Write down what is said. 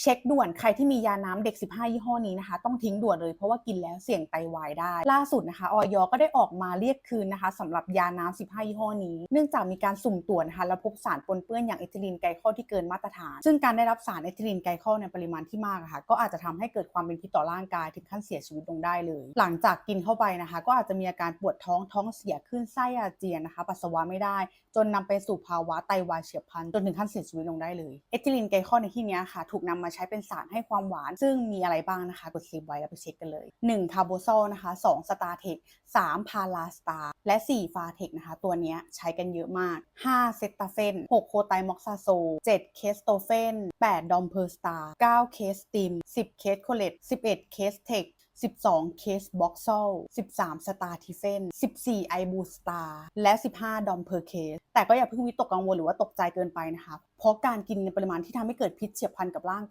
เช็คด่วนใครที่มียาน้ำเด็ก 15 ยี่ห้อนี้นะคะ ต้องทิ้งด่วนเลยเพราะว่ากินแล้วเสี่ยงไตวายได้ ล่าสุดนะคะออยก็ได้ออกมาเรียกคืนนะคะสำหรับยาน้ำ15 ยี่ห้อนี้ เนื่องจากมีการสุ่มตรวจนะคะแล้วพบสารปนเปื้อนอย่างเอทิลีนไกลคอลที่เกินมาตรฐาน ซึ่งการได้รับสารเอทิลีนไกลคอลในปริมาณที่มากะค่ะก็อาจจะทำให้เกิดความเป็นพิษต่อร่างกายถึงขั้นเสียชีวิตลงได้เลย หลังจากกินเข้าไปนะคะ ก็อาจจะมีอาการปวดท้องท้องเสียขึ้นไส้อาเจียนนะคะปัสสาวะไม่ได้ จนนำไปสู่ภาวะไตวายเฉียบพลันจนถึงขั้นเสียชีวิตลงได้เลยเอทิลีนไกลคอลในที่นี้ค่ะถูกนำมาใช้เป็นสารให้ความหวาน ซึ่งมีอะไรบ้างนะคะ กดเซฟไว้แล้วไปเช็คกันเลย 1. คาร์โบซอลนะคะ 2. สตาร์เทค 3. พาราสตาและ 4. ฟาเทคนะคะ ตัวนี้ใช้กันเยอะมาก 5. เซตาเฟน 6. โคไตม็อกซาโซ 7. เคสโตเฟน 8. ดอมเพอร์สตา 9. เคสติม 10. เคสโคเลต 11. เคสเทค12 เคสบ็อกซอล13 สตาร์ทิเฟน 14 ไอบูสตาและ 15 ดอมเพอร์เคส แต่ก็อย่าเพิ่งวิตกกังวลหรือว่าตกใจเกินไปนะคะ เพราะการกินในปริมาณที่ทำให้เกิดพิษเฉียบพลันกับร่างกาย